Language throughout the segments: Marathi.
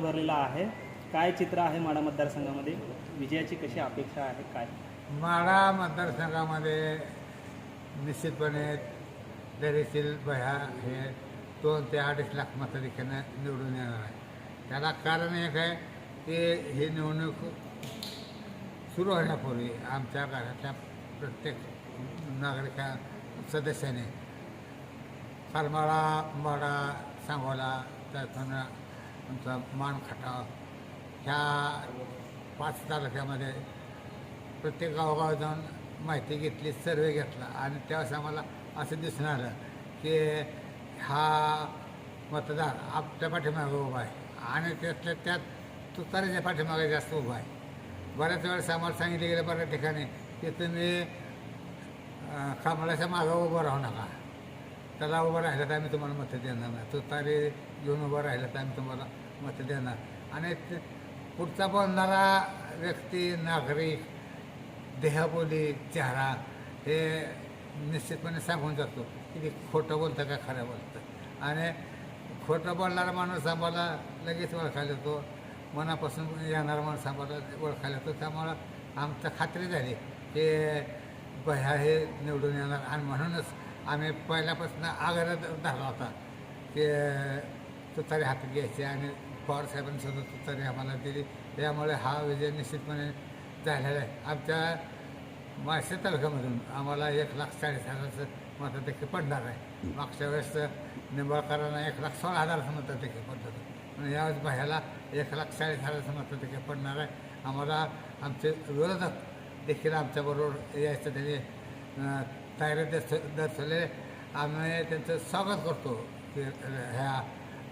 भरलेला आहे. काय चित्र आहे माडा मतदारसंघामध्ये? विजयाची कशी अपेक्षा आहे? काय? माडा मतदारसंघामध्ये निश्चितपणे दरीशील बह्या हे दोन ते अडीच लाख मताधिक्यानं निवडून येणार आहे. त्याला कारण एक आहे की ही निवडणूक सुरू होण्यापूर्वी आमच्या घरातल्या प्रत्येक नागरिका सदस्याने करमाळा माडा सांगोला त्यातून आमचा मानखटाव ह्या पाच तालुक्यामध्ये प्रत्येक गावोगाव जाऊन माहिती घेतली सर्वे घेतला आणि त्यावेळेस आम्हाला असं दिसून आलं की हा मतदार आपल्या पाठीमागे उभा आहे आणि त्यातल्या त्यात तुतारीच्या पाठीमागे जास्त उभा आहे. बऱ्याच वेळेस आम्हाला सांगितलं गेलं बऱ्याच ठिकाणी की तुम्ही कमळाच्या मागं उभं राहू नका. त्याला उभं राहिलं तर आम्ही तुम्हाला मतं देणार नाही. तुतारी घेऊन उभं राहिलं तर आम्ही तुम्हाला मत देणार आणि ते पुढचा बोलणारा व्यक्ती नागरिक देहबोली चेहरा हे निश्चितपणे सांगून जातो की खोटं बोलतं का खरं बोलतं. आणि खोटं बोलणारा माणूस आम्हाला लगेच ओळखायला येतो. मनापासून येणारा माणूस आम्हाला ओळखायला येतो. त्यामुळं आमचं खात्री झाली की भया हे निवडून येणार. आणि म्हणूनच आम्ही पहिल्यापासून आग्रह धरला होता की तुतारी हातात घ्यायची आणि पवार साहेबांनी आम्हाला दिली. त्यामुळे हा विजय निश्चितपणे झालेला आहे. आमच्या मासे तालुक्यामधून आम्हाला एक लाख चाळीस हजाराचं मतदेखील पडणार आहे. मागच्या वेळेस निंबाळकरांना एक लाख सोळा हजाराचं मतदेखील पडलं होतं. पण यावेळेस बाह्याला एक लाख चाळीस हजाराचं मतदेखील पडणार आहे. आम्हाला आमचे विरोधक देखील आमच्याबरोबर यायचं त्यांनी तयारी दर्श दर्शवले आम्ही त्यांचं स्वागत करतो की ह्या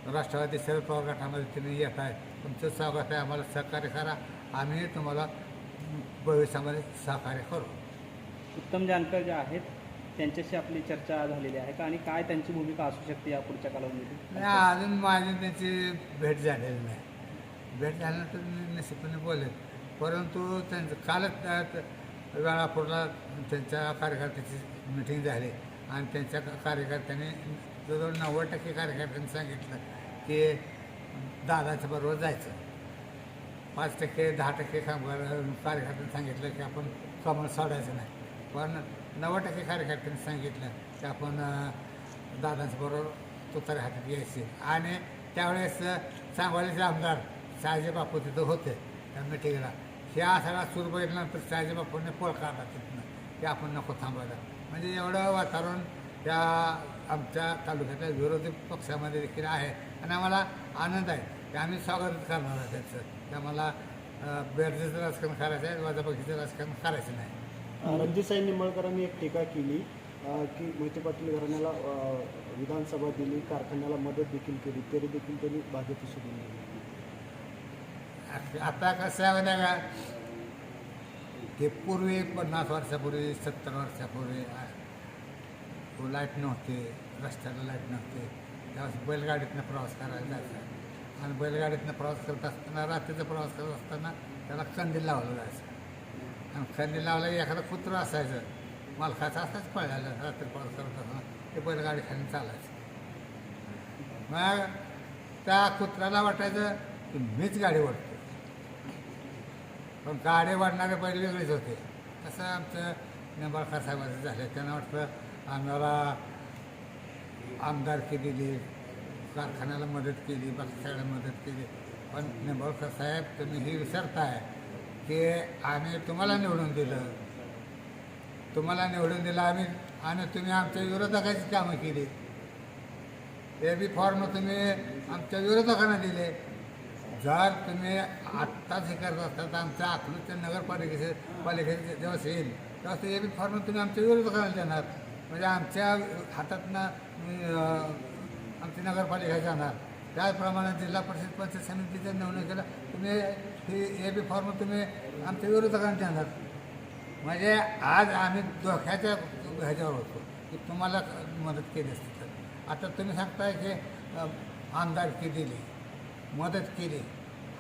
राष्ट्रवादी शरद पवार गटामध्ये तुम्ही येत आहे. तुमचं स्वागत आहे. आम्हाला सहकार्य करा. आम्ही तुम्हाला भविष्यामध्ये सहकार्य करू. उत्तम जानकर जे आहेत त्यांच्याशी आपली चर्चा झालेली आहे का? आणि काय त्यांची भूमिका असू शकते या पुढच्या कालावधीमध्ये नाही अजून माझी त्यांची भेट झालेली नाही. भेट झाल्यानंतर मी निश्चितपणे बोलेन. परंतु त्यांचं कालच वेळापूरला त्यांच्या कार्यकर्त्याची मिटिंग झाली. आणि त्यांच्या कार्यकर्त्यांनी जवळजवळ नव्वद टक्के कार्यकर्त्यांनी सांगितलं की दादाच्या बरोबर जायचं. पाच टक्के दहा टक्के कामगार कार्यकर्त्यांनी सांगितलं की आपण कमळ सोडायचं नाही. पण नव्वद टक्के कार्यकर्त्यांनी सांगितलं की आपण दादांच्याबरोबर दादाच्या बरोबर तुतारी हातात घ्यायची. आणि त्यावेळेस सांगोलीचे आमदार शहाजी बापू तिथं होते त्या मिटिंगला. ह्या सगळा सूर बघितल्यानंतर शहाजी बापूने पळ काढला तिथनं की आपण नको थांबायला म्हणजे एवढं वातावरण त्या आमच्या तालुक्यातल्या विरोधी पक्षामध्ये देखील आहे. आणि आम्हाला आनंद आहे. की आम्ही स्वागत करणार आहे त्याचं. की आम्हाला बेरजेचं राजकारण करायचं आहे वाजाबाकीचं राजकारण करायचं नाही. रणजितसाई निंबाळकरांनी एक टीका केली की मोहिते पाटील घराण्याला विधानसभा दिली कारखान्याला मदत देखील केली तरी देखील त्यांनी भाजप सोडून दिली आता- कसं आहे का? ते पूर्वी पन्नास वर्षापूर्वी सत्तर वर्षापूर्वी लाइट नव्हते रस्त्याला लाइट नव्हते. त्यावेळेस बैलगाडीतनं प्रवास करायला जायचा. आणि बैलगाडीतनं प्रवास करत असताना रात्रीचा प्रवास करत असताना त्याला कंदील लावलं जायचं. आणि कंदील लावला एखादा एखादं कुत्रं असायचं मालकाचं असंच पळायला रात्री प्रवास करत असताना ते बैलगाडी खाली चालायचं. मग त्या कुत्र्याला वाटायचं की मीच गाडी ओढतो. पण गाडे वाढणारे बैल वेगळेच होते. तसं आमचं निंबाळकर साहेबांचं झालं. त्यांना वाटतं आम्हाला आमदारकी दिली कारखान्याला मदत केली बाकी मदत केली. पण निंबाळकर साहेब तुम्ही हे विसरताय की आम्ही तुम्हाला निवडून दिलं. तुम्हाला निवडून दिलं आम्ही आणि तुम्ही आमच्या विरोधकाची कामं केली. हे बी फॉर्म तुम्ही आमच्या विरोधकांना दिले. जर तुम्ही आत्ताच हे करत असता तर आमच्या अकलूजच्या नगरपालिकेचे पालिकेचे जेव्हा येईल तेव्हा ते बी फॉर्म तुम्ही आमच्या विरोधकांना देणार म्हणजे आमच्या हातातनं आमची नगरपालिका जाणार. त्याचप्रमाणे जिल्हा परिषद पंचायत समितीच्या निवडणुकीला तुम्ही ही ए बी फॉर्म तुम्ही आमच्या विरोधकांना देणार म्हणजे आज आम्ही धोक्याच्या ह्याच्यावर होतो की तुम्हाला मदत केली असते तर. आता तुम्ही सांगताय की आमदारकी दिली. मदत केली.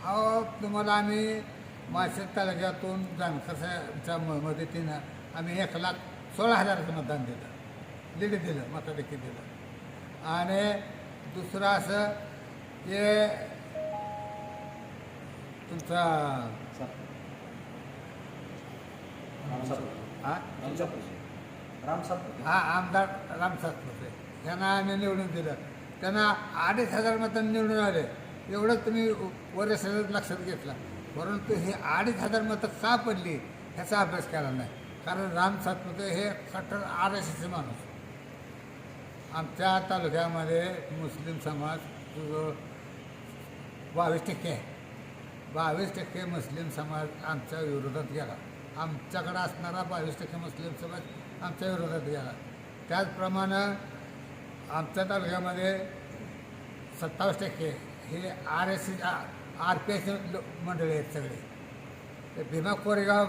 अहो तुम्हाला आम्ही माळशेज तालुक्यातून जानकर साहेबच्या म- मदतीनं आम्ही एक लाख सोळा हजाराचं मतदान दिलं. लीड दिलं मताधिक्य दिलं. आणि दुसरं असं की तुमचा हा? हा आमदार राम सातपुते त्यांना आम्ही निवडून दिलं. त्यांना अडीच हजार मतं निवडून आले. एवढं तुम्ही वरिष्ठ लक्षात घेतला. परंतु हे अडीच हजार मतं का पडली ह्याचा अभ्यास केला नाही. कारण राम सातपुते हे कट्टर आर एस एसचे माणूस. आमच्या तालुक्यामध्ये मुस्लिम समाज बावीस टक्के आहे. बावीस टक्के मुस्लिम समाज आमच्या विरोधात गेला. आमच्याकडं असणारा बावीस टक्के मुस्लिम समाज आमच्या विरोधात गेला. त्याचप्रमाणे आमच्या तालुक्यामध्ये सत्तावीस टक्के हे R S C R P S मंडळी आहेत सगळे. तर भीमा कोरेगाव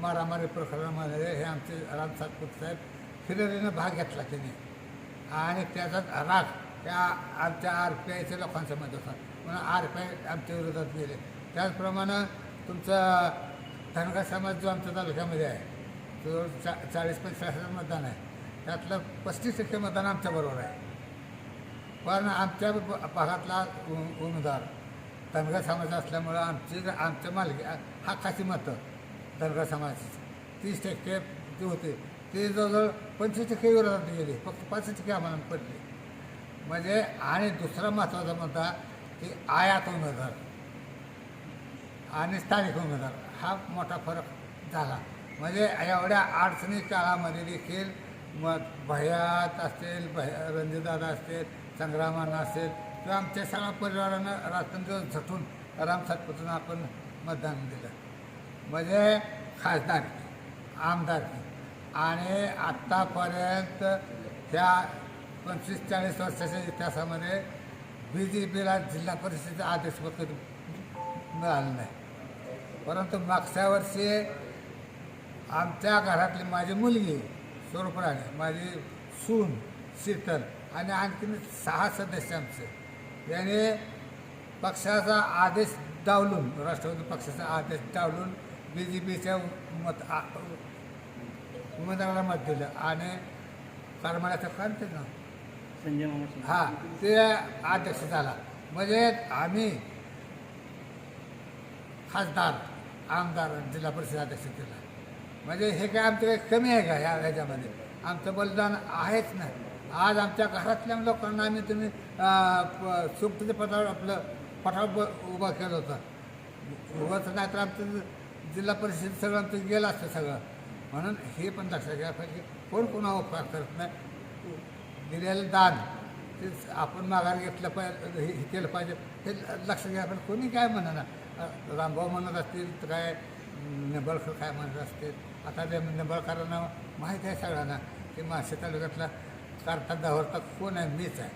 मारामारी प्रकरणामध्ये हे आमचे राम सातपूत साहेब फिररीनं भाग घेतला त्यांनी. आणि त्याचा राग त्या आमच्या आर पी आयच्या लोकांच्या मध्ये होता. म्हणून आर पी आय आमच्या विरोधात गेले. त्याचप्रमाणे तुमचा धनगर समाज जो आमच्या तालुक्यामध्ये आहे तो चा चाळीस पंचेचाळीस हजार मतदान आहे त्यातलं पस्तीस टक्के मतदान आमच्याबरोबर आहे. पण आमच्या भागातला उमेदवार धनगर समाज असल्यामुळं आमची आमच्या मालकी हक्काची मतं धनगर समाजाची. तीस टक्के जे होते ते जवळजवळ पंचवीस टक्के विरोधात गेले फक्त पाच टक्के आम्हाला पडले. म्हणजे आणि दुसरा महत्त्वाचा मुद्दा की आयात उमेदवार आणि स्थानिक उमेदवार हा मोठा फरक झाला. म्हणजे एवढ्या अडचणी काळामध्ये देखील मग भयात असतील भया रणजितदादा असतील संग्रामांना असेल किंवा आमच्या सगळ्या परिवारानं रात्रंदिवस झटून राम आपण मतदान दिलं. म्हणजे खासदार आमदार. आणि आत्तापर्यंत त्या पंचवीस चाळीस वर्षाच्या इतिहासामध्ये बी जे पीला जिल्हा परिषदेचं आदेशपत्र मिळालं नाही. परंतु मागच्या वर्षी आमच्या घरातली माझी मुलगी स्वरूपराणी माझी सून शीतल आणि आणखीन सहा सदस्य आमचे. याने पक्षाचा आदेश डावलून राष्ट्रवादी पक्षाचा आदेश डावलून बी जे पीच्या मत उमेदवाराला मत दिलं. आणि करमाळ्याचं क्रांती ना? संजय. हा ते अध्यक्ष झाला. म्हणजे आम्ही खासदार आमदार जिल्हा परिषद अध्यक्ष केला. म्हणजे हे काय आमचं काही कमी आहे का ह्या ह्याच्यामध्ये? आमचं बलिदान आहेच नाही आज आमच्या घरातल्या लोकांना आम्ही तुम्ही सुप्तीच्या पदावर आपलं पठार उभा केलं होतं. उभाच नाही तर आमचं जिल्हा परिषद सगळं आमचं गेलं असतं सगळं. म्हणून हे पण लक्षात घ्या पाहिजे कोण कोणा उपकार करत नाही. दिलेलं दान ते आपण माघार घेतलं पाहिजे हे हे केलं पाहिजे हे लक्षात घ्या पण कोणी काय म्हणणार ना रामभाऊ म्हणत असतील तर काय निंबळकर काय म्हणत असतील? आता ते निंबळकरांना माहीत आहे सगळ्यांना की मासे तालुक्यातला करता दहरता कोण आहे? मीच आहे.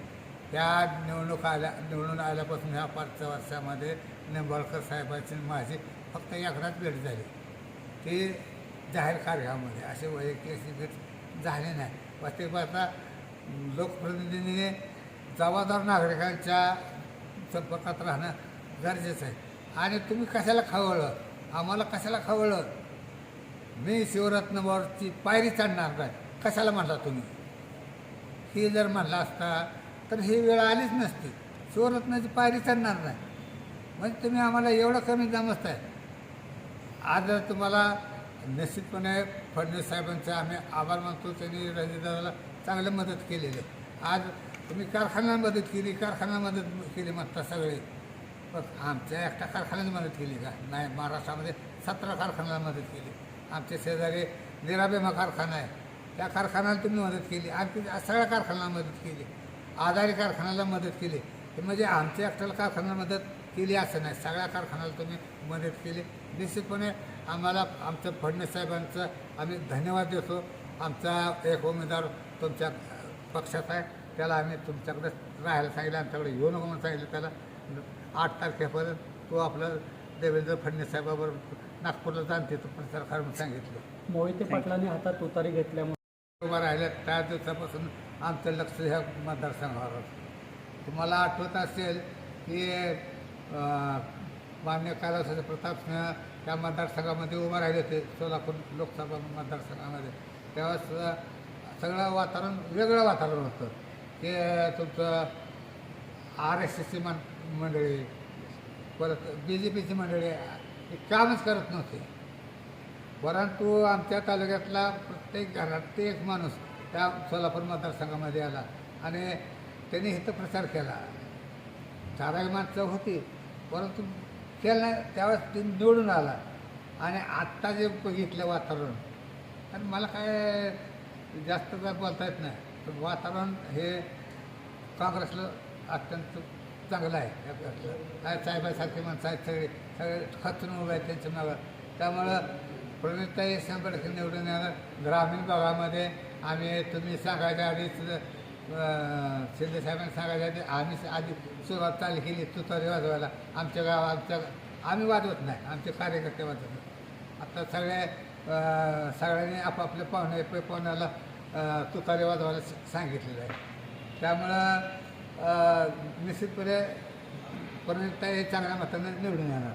त्या निवडणूक आल्या निवडून आल्यापासून ह्या पाचच्या वर्षामध्ये निंबाळकर साहेबांची माझी फक्त एकदाच भेट झाली. ते जाहीर कार्यामध्ये असे वैयक्तिक अशी भेट झाली नाही. प्रत्येक पाहता लोकप्रतिनिधीने जबाबदार नागरिकांच्या संपर्कात राहणं गरजेचं आहे. आणि तुम्ही कशाला खवळलं? आम्हाला कशाला खवळलं? मी शिवरत्नवरची पायरी चढणार नाही. कशाला म्हणता तुम्ही? ही जर म्हणला असता तर ही वेळ आलीच नसती. शिवरत्नाची पायरी चढणार नाही. म्हणजे तुम्ही आम्हाला एवढं कमी जमत आज जर तुम्हाला निश्चितपणे फडणवीस साहेबांचे आम्ही आभार मानतो त्यांनी रजेदाराला चांगली मदत केलेली आज तुम्ही कारखान्याला मदत केली कारखान्याला मदत केली म्हणता सगळे. पण आमच्या एकट्या कारखान्याला मदत केली का? नाही महाराष्ट्रामध्ये सतरा कारखान्याला मदत केली. आमच्या शेजारी निराबेमा कारखाना आहे. त्या कारखान्याला तुम्ही मदत केली. आणखी सगळ्या कारखान्याला मदत केली. आधारी कारखान्याला मदत केली. हे म्हणजे आमच्या एकट्याला कारखान्याला मदत केली असं नाही. सगळ्या कारखान्याला तुम्ही मदत केली. निश्चितपणे आम्हाला आमचं फडणवीस साहेबांचं आम्ही धन्यवाद देतो. आमचा एक उमेदवार तुमच्या पक्षात आहे. त्याला आम्ही तुमच्याकडे राहायला सांगितलं. आमच्याकडे येऊ नको म्हणून सांगितलं त्याला. आठ तारखेपर्यंत तो आपलं देवेंद्र फडणवीस साहेबाबरोबर नागपूरला जाणते तो प्रचार करा म्हणून सांगितलं. मोहिते पाटलांनी हातात तुतारी घेतल्यामुळे उभा राहिल्या त्या दिवसापासून आमचं लक्ष ह्या मतदारसंघावर तुम्हाला आठवत असेल की मान्य कालासाचे प्रतापसिंह त्या मतदारसंघामध्ये उभा राहिले होते सोलापूर लोकसभा मतदारसंघामध्ये. तेव्हा सगळं वातावरण वेगळं वातावरण होतं. ते तुमचं आर एस एस सी मंडळी परत बी जे पीची मंडळी हे कामच करत नव्हते. परंतु आमच्या तालुक्यातला प्रत्येक घरात ते एक माणूस त्या सोलापूर मतदारसंघामध्ये आला आणि त्यांनी इथं प्रचार केला. चाराही माणसं होती परंतु केलं नाही त्यावेळेस ते निवडून आला. आणि आत्ता जे बघितलं वातावरण आणि मला काय जास्त काय बोलता येत नाही पण वातावरण हे काँग्रेसला अत्यंत चांगलं आहे. यातलं. काय साहेबासारखे माणसं आहेत सगळे सगळे खचून उभे आहेत त्यांच्या मागं. त्यामुळं प्रणिताई संपर्क निवडून येणार. ग्रामीण भागामध्ये आम्ही तुम्ही सांगायच्या आधीच सिद्धसाहेबांनी सांगायच्या आधी आम्ही आधी सुरुवात चालू केली तुतारी वाजवायला. आमच्या गाव आमच्या आम्ही वाजवत नाही. आमचे कार्यकर्ते वाजवत नाही. आता सगळे सगळ्यांनी आपापल्या पाहुणे पाहुण्याला तुतारी वाजवायला सांगितलेलं आहे. त्यामुळं निश्चितपणे परिणिता हे चांगल्या मताने निवडून येणार.